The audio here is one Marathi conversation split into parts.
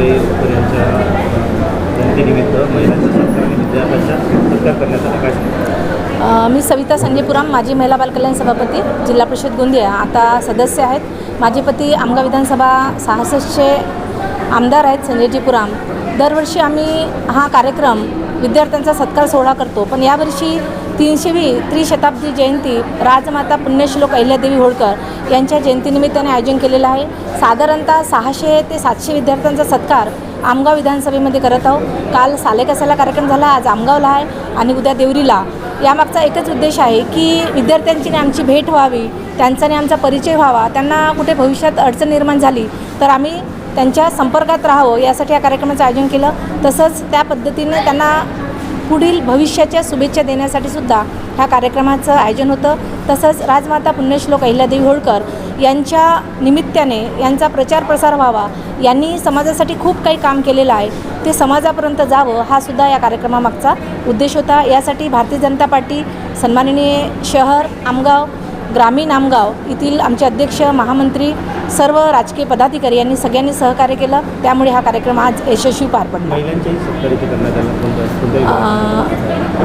यांच्या जयंतीनिमित्त मी सविता संजयपुराम माजी महिला बालकल्याण सभापती जिल्हा परिषद गोंदिया. आता सदस्य आहेत. माझे पती आमगा विधानसभा सहासष्टचे आमदार आहेत संजयजीपुराम दरवर्षी आम्ही हा कार्यक्रम विद्यार्थ्यांचा सत्कार सोहळा करतो. पण यावर्षी तीनशेवी त्रिशताब्दी जयंती राजमाता पुण्यश्लोक अहिल्यादेवी होळकर यांच्या जयंतीनिमित्ताने आयोजन केलेलं आहे. साधारणतः सहाशे ते सातशे विद्यार्थ्यांचा सत्कार आमगाव विधानसभेमध्ये करत आहोत. काल सालेकसाला कार्यक्रम झाला आज आमगावला आहे आणि उद्या देवरीला. यामागचा एकच उद्देश आहे की विद्यार्थ्यांची आमची भेट व्हावी त्यांचा आमचा परिचय व्हावा त्यांना कुठे भविष्यात अडचण निर्माण झाली तर आम्ही त्यांच्या संपर्कात राहावं यासाठी या कार्यक्रमाचं आयोजन केलं. तसंच त्या पद्धतीने त्यांना पुढील भविष्याच्या शुभेच्छा देण्यासाठी सुद्धा ह्या कार्यक्रमाचं आयोजन होतं. तसंच राजमाता पुण्यश्लोक अहिल्यादेवी होळकर यांच्या निमित्ताने यांचा प्रचार प्रसार व्हावा. यांनी समाजासाठी खूप काही काम केलेलं आहे. ते समाजापर्यंत जावं हा सुद्धा या कार्यक्रमामागचा उद्देश होता. यासाठी भारतीय जनता पार्टी सन्माननीय शहर आमगाव ग्रामीण आमगाव येथील आमचे अध्यक्ष महामंत्री सर्व राजकीय पदाधिकारी यांनी सगळ्यांनी सहकार्य केलं. त्यामुळे हा कार्यक्रम आज यशस्वी पार पडला.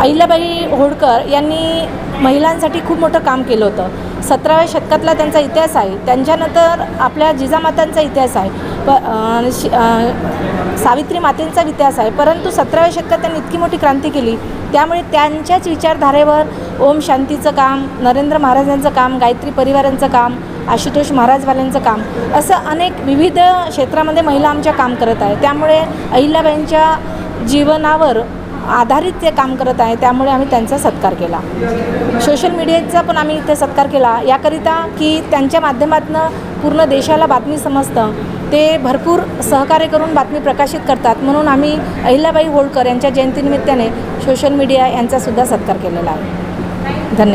अहिल्याबाई होळकर यांनी महिलांसाठी खूप मोठं काम केलं होतं. सतराव्या शतकातला त्यांचा इतिहास आहे. त्यांच्यानंतर आपल्या जिजामातांचा इतिहास आहे. प सावित्री मातेंचा इतिहास आहे. परंतु सतराव्या शतकात त्यांनी इतकी मोठी क्रांती केली. त्यामुळे त्यांच्याच विचारधारेवर ओम शांतीचं काम नरेंद्र महाराजांचं काम गायत्री परिवारांचं काम आशुतोष महाराजवाल्यांचं काम. असं अनेक विविध क्षेत्रामध्ये महिला आमच्या काम करत आहे त्यामुळे अहिल्याबाईंच्या जीवनावर आधारित ते काम करत आहे त्यामुळे आम्ही त्यांचा सत्कार केला. सोशल मीडियाचा पण आम्ही इथे सत्कार केला. याकरिता की त्यांच्या माध्यमातून पूर्ण देशाला बातमी समजतं. ते भरपूर सहकार्य करून बातमी प्रकाशित करतात. म्हणून आम्ही अहिल्याबाई होळकर यांच्या जयंतीनिमित्ताने सोशल मीडिया यांचासुद्धा सत्कार केलेला आहे. धन्यवाद.